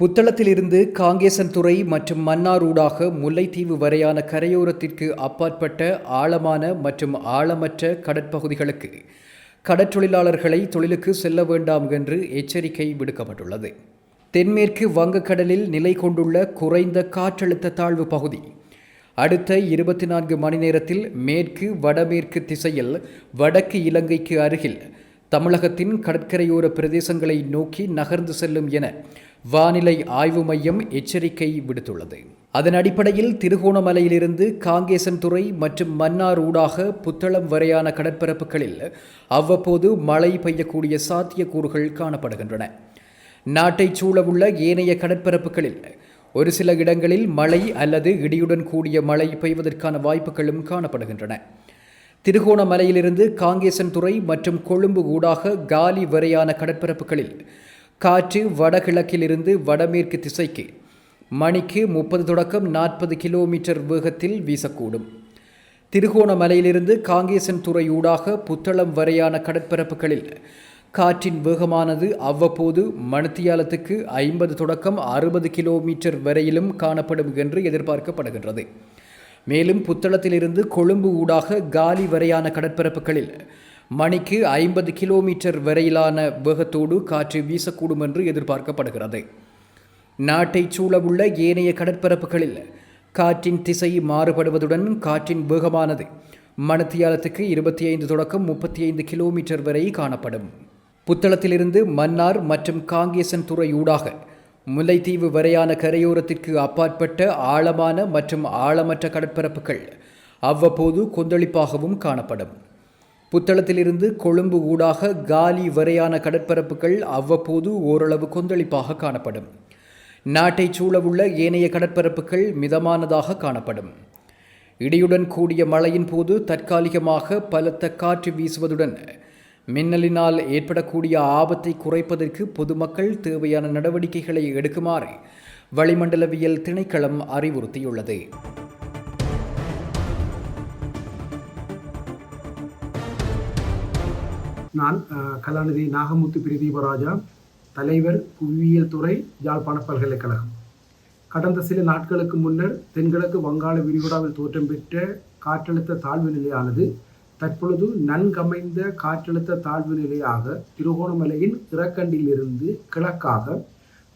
புத்தளத்திலிருந்து காங்கேசன்துறை மற்றும் மன்னாரூடாக முல்லைத்தீவு வரையான கரையோரத்திற்கு அப்பாற்பட்ட ஆழமான மற்றும் ஆழமற்ற கடற்பகுதிகளுக்கு கடற்றொழிலாளர்களை தொழிலுக்கு செல்ல வேண்டாம் என்று எச்சரிக்கை விடுக்கப்பட்டுள்ளது. தென்மேற்கு வங்கக்கடலில் நிலை கொண்டுள்ள குறைந்த காற்றழுத்த தாழ்வு பகுதி அடுத்த இருபத்தி நான்கு மணி நேரத்தில் மேற்கு வடமேற்கு திசையில் வடக்கு இலங்கைக்கு அருகில் தமிழகத்தின் கடற்கரையோர பிரதேசங்களை நோக்கி நகர்ந்து செல்லும் என வானிலை ஆய்வு மையம் எச்சரிக்கை விடுத்துள்ளது. அதன் அடிப்படையில் திருகோணமலையிலிருந்து காங்கேசன்துறை மற்றும் மன்னார் ஊடாக புத்தளம் வரையான கடற்பரப்புகளில் அவ்வப்போது மழை பெய்யக்கூடிய சாத்தியக்கூறுகள் காணப்படுகின்றன. நாட்டைச் சூழவுள்ள ஏனைய கடற்பரப்புகளில் ஒரு சில இடங்களில் மழை அல்லது இடியுடன் கூடிய மழை பெய்வதற்கான வாய்ப்புகளும் காணப்படுகின்றன. திருகோணமலையிலிருந்து காங்கேசன்துறை மற்றும் கொழும்பு ஊடாக காலி வரையான கடற்பரப்புகளில் காற்று வடகிழக்கிலிருந்து வடமேற்கு திசைக்கு மணிக்கு முப்பது தொடக்கம் நாற்பது கிலோமீட்டர் வேகத்தில் வீசக்கூடும். திருகோணமலையிலிருந்து காங்கேசன்துறை ஊடாக புத்தளம் வரையான கடற்பரப்புகளில் காற்றின் வேகமானது அவ்வப்போது மணித்தியாலத்துக்கு ஐம்பது தொடக்கம் அறுபது கிலோமீட்டர் வரையிலும் காணப்படும் என்று எதிர்பார்க்கப்படுகின்றது. மேலும் புத்தளத்திலிருந்து கொழும்பு ஊடாக காலி வரையான கடற்பரப்புகளில் மணிக்கு ஐம்பது கிலோமீட்டர் வரையிலான வேகத்தோடு காற்று வீசக்கூடும் என்று எதிர்பார்க்கப்படுகிறது. நாட்டைச் சூழவுள்ள ஏனைய கடற்பரப்புகளில் காற்றின் திசை மாறுபடுவதுடன் காற்றின் வேகமானது மணத்தியாலத்துக்கு இருபத்தி ஐந்து தொடக்கம் முப்பத்தி ஐந்து கிலோமீட்டர் வரை காணப்படும். புத்தளத்திலிருந்து மன்னார் மற்றும் காங்கேசன் துறை ஊடாக முல்லைத்தீவு வரையான கரையோரத்திற்கு அப்பாற்பட்ட ஆழமான மற்றும் ஆழமற்ற கடற்பரப்புகள் அவ்வப்போது கொந்தளிப்பாகவும் காணப்படும். புத்தளத்திலிருந்து கொழும்பு ஊடாக காலி வரையான கடற்பரப்புகள் அவ்வப்போது ஓரளவு கொந்தளிப்பாக காணப்படும். நாட்டைச் சூழவுள்ள ஏனைய கடற்பரப்புகள் மிதமானதாக காணப்படும். இடியுடன் கூடிய மழையின் போது தற்காலிகமாக பலத்த காற்று வீசுவதுடன் மின்னலினால் ஏற்படக்கூடிய ஆபத்தை குறைப்பதற்கு பொதுமக்கள் தேவையான நடவடிக்கைகளை எடுக்குமாறு வளிமண்டலவியல் திணைக்களம் அறிவுறுத்தியுள்ளது. நான் அஹ், கலாநிதி நாகமுத்து பிரதீபராஜா தலைவர் புவியியல் துறை யாழ்ப்பாண பல்கலைக்கழகம். கடந்த சில நாட்களுக்கு முன்னர் தென்கிழக்கு வங்காள விரிகுடாவில் தோற்றம் பெற்ற காற்றழுத்த தாழ்வு நிலையானது தற்பொழுது நன்கமைந்த காற்றழுத்த தாழ்வு நிலையாக திருகோணமலையின் இறக்கண்டிலிருந்து கிழக்காக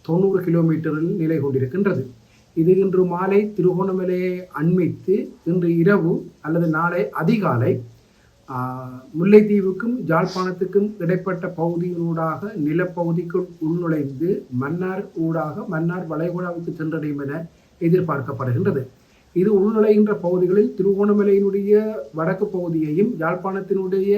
தொண்ணூறு கிலோமீட்டரில் நிலை கொண்டிருக்கின்றது. இது இன்று மாலை திருகோணமலையை அண்மித்து இன்று இரவு அல்லது நாளை அதிகாலை முல்லைத்தீவுக்கும் ஜாழ்ப்பாணத்துக்கும் இடைப்பட்ட பகுதியினூடாக நிலப்பகுதிக்குள் உள்நுழைந்து மன்னார் ஊடாக மன்னார் வளைகுடாவுக்கு சென்றடையும் என எதிர்பார்க்கப்படுகின்றது. இது உள்நுழைகின்ற பகுதிகளில் திருகோணமலையினுடைய வடக்கு பகுதியையும் யாழ்ப்பாணத்தினுடைய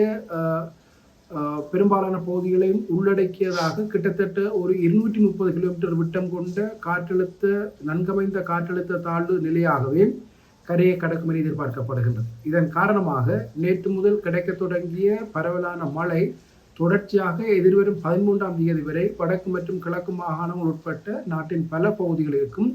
பெரும்பாலான பகுதிகளையும் உள்ளடக்கியதாக கிட்டத்தட்ட ஒரு இருநூற்றி முப்பது கிலோமீட்டர் விட்டம் கொண்ட காற்றழுத்த நன்கமைந்த காற்றழுத்த தாழ்வு நிலையாகவே கரையை கடக்கும் என எதிர்பார்க்கப்படுகின்றது. இதன் காரணமாக நேற்று முதல் கிடைக்கத் தொடங்கிய பரவலான மழை தொடர்ச்சியாக எதிர்வரும் பதிமூன்றாம் தேதி வரை வடக்கு மற்றும் கிழக்கு மாகாணங்கள் உட்பட்ட நாட்டின் பல பகுதிகளுக்கும்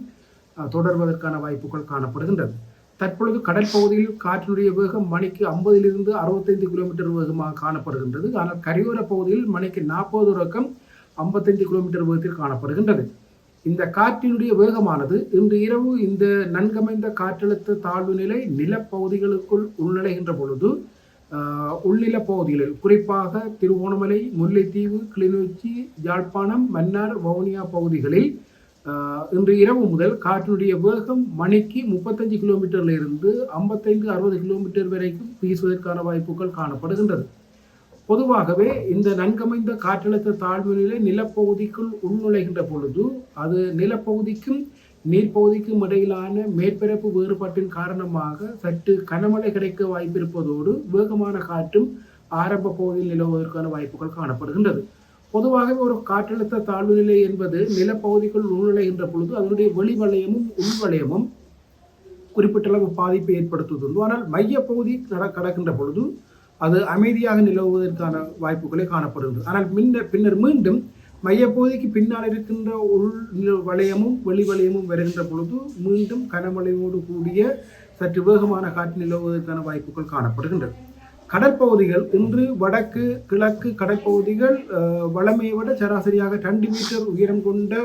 தொடர்வதற்கான வாய்ப்புகள் காணப்படுகின்றது. தற்பொழுது கடல் பகுதியில் காற்றினுடைய வேகம் மணிக்கு ஐம்பதிலிருந்து அறுபத்தைந்து கிலோமீட்டர் வேகமாக காணப்படுகின்றது. ஆனால் கரையோர பகுதியில் மணிக்கு நாற்பது ரக்கம் ஐம்பத்தைந்து கிலோமீட்டர் வேகத்தில் காணப்படுகின்றது. இந்த காற்றினுடைய வேகமானது இன்று இரவு இந்த நன்கமைந்த காற்றழுத்த தாழ்வு நிலை நிலப்பகுதிகளுக்குள் உள்நுழைகின்ற பொழுது ஆஹ், உள்நில பகுதிகளில் குறிப்பாக திருவோணமலை முல்லைத்தீவு கிளிநொச்சி யாழ்ப்பாணம் மன்னார் வவுனியா பகுதிகளில் இன்று இரவு முதல் காற்றினுடைய வேகம் மணிக்கு முப்பத்தஞ்சு கிலோமீட்டர்ல இருந்து ஐம்பத்தைந்து அறுபது கிலோமீட்டர் வரைக்கும் வீசுவதற்கான வாய்ப்புகள் காணப்படுகின்றது. பொதுவாகவே இந்த நன்கமைந்த காற்றழுத்த தாழ்வு நிலை நிலப்பகுதிக்குள் உள்நுழைகின்ற பொழுது அது நிலப்பகுதிக்கும் நீர்ப்பகுதிக்கும் இடையிலான மேற்பரப்பு வேறுபாட்டின் காரணமாக சற்று கனமழை கிடைக்க வாய்ப்பிருப்பதோடு வேகமான காற்றும் ஆரம்ப பகுதியில் நிலவுவதற்கான வாய்ப்புகள் காணப்படுகின்றது. பொதுவாகவே ஒரு காற்றழுத்த தாழ்வு நிலை என்பது நிலப்பகுதிக்குள் உள்நுழைகின்ற பொழுது அதனுடைய வெளிவளையமும் உள்வளையமும் குறிப்பிட்டளவு பாதிப்பை ஏற்படுத்துவதுண்டு. ஆனால் மையப்பகுதி நட கடக்கின்ற பொழுது அது அமைதியாக நிலவுவதற்கான வாய்ப்புகளை காணப்படுகின்றது ஆனால் மின்ன பின்னர் மீண்டும் மையப்பகுதிக்கு பின்னால் இருக்கின்ற உள் நில- வளையமும் வெளி வளையமும் வருகின்ற பொழுது மீண்டும் கனமழையோடு கூடிய சற்று வேகமான காற்று நிலவுவதற்கான வாய்ப்புகள் காணப்படுகின்றது கடற்பகுதிகள் இன்று வடக்கு கிழக்கு கடற்பகுதிகள் வளமையை விட சராசரியாக ரெண்டு மீட்டர் உயரம் கொண்ட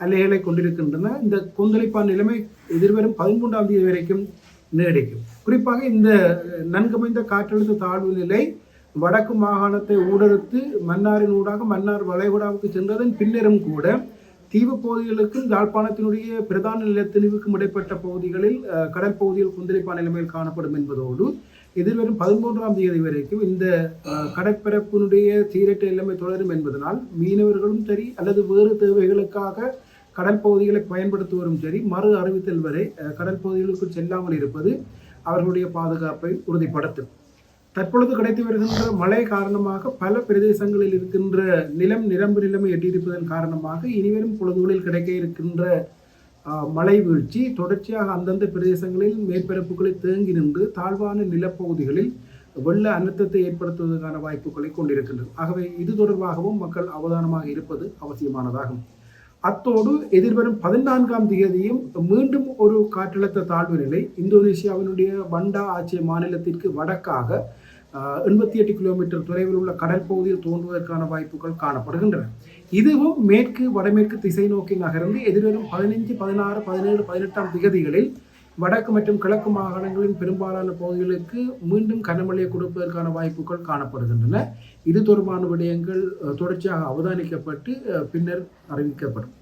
அலைகளை கொண்டிருக்கின்றன. இந்த கொந்தளிப்பான நிலைமை எதிர்வரும் பதிமூன்றாம் தேதி வரைக்கும் நீடிக்கும். குறிப்பாக இந்த நன்கமைந்த காற்றழுத்த தாழ்வு நிலை வடக்கு மாகாணத்தை ஊடறுத்து மன்னாரின் ஊடாக மன்னார் வளைகுடாவுக்கு சென்றதன் பின்னரும் கூட தீவு பகுதிகளுக்கும் யாழ்ப்பாணத்தினுடைய பிரதான நிலத்திணிவுக்கும் இடைப்பட்ட பகுதிகளில் கடற்பகுதியில் கடல் கொந்தளிப்பான நிலைமையில் காணப்படும் என்பதோடு எதிர்வரும் பதிமூன்றாம் தேதி வரைக்கும் இந்த கடற்பரப்பினுடைய சீரற்ற நிலைமை தொடரும் என்பதனால் மீனவர்களும் சரி அல்லது வேறு தேவைகளுக்காக கடல் பகுதிகளை பயன்படுத்துவரும் சரி மறு அறிவித்தல் வரை கடல் பகுதிகளுக்கு செல்லாமல் இருப்பது அவர்களுடைய பாதுகாப்பை உறுதிப்படுத்தும். தற்பொழுது கிடைத்து வருகின்ற மழை காரணமாக பல பிரதேசங்களில் இருக்கின்ற நிலம் நிரம்பு நிலைமை எட்டியிருப்பதன் காரணமாக இனிவரும் பொழுதுகளில் கிடைக்க இருக்கின்ற மழை வீழ்ச்சி தொடர்ச்சியாக அந்தந்த பிரதேசங்களில் மேற்பரப்புகளில் தேங்கி நின்று தாழ்வான நிலப்பகுதிகளில் வெள்ள அனர்த்தத்தை ஏற்படுத்துவதற்கான வாய்ப்புகளை கொண்டிருக்கின்றது. ஆகவே இது தொடர்பாகவும் மக்கள் அவதானமாக இருப்பது அவசியமானதாகும். அத்தோடு எதிர்வரும் பதினான்காம் தேதியும் மீண்டும் ஒரு காற்றழுத்த தாழ்வு நிலை. இந்தோனேசியாவினுடைய வண்டா ஆட்சிய மாநிலத்திற்கு வடக்காக எண்பத்தி எட்டு கிலோமீட்டர் தொலைவில் உள்ள கடல் பகுதியில் தோன்றுவதற்கான வாய்ப்புகள் காணப்படுகின்றன. இதுவும் மேற்கு வடமேற்கு திசை நோக்கி நகர்ந்து எதிர்வரும் பதினைஞ்சு பதினாறு பதினேழு பதினெட்டாம் திகதிகளில் வடக்கு மற்றும் கிழக்கு மாகாணங்களின் பெரும்பாலான பகுதிகளுக்கு மீண்டும் கனமழையை கொடுப்பதற்கான வாய்ப்புகள் காணப்படுகின்றன. இது தொடர்பான விடயங்கள் தொடர்ச்சியாக அவதானிக்கப்பட்டு பின்னர் அறிவிக்கப்படும்.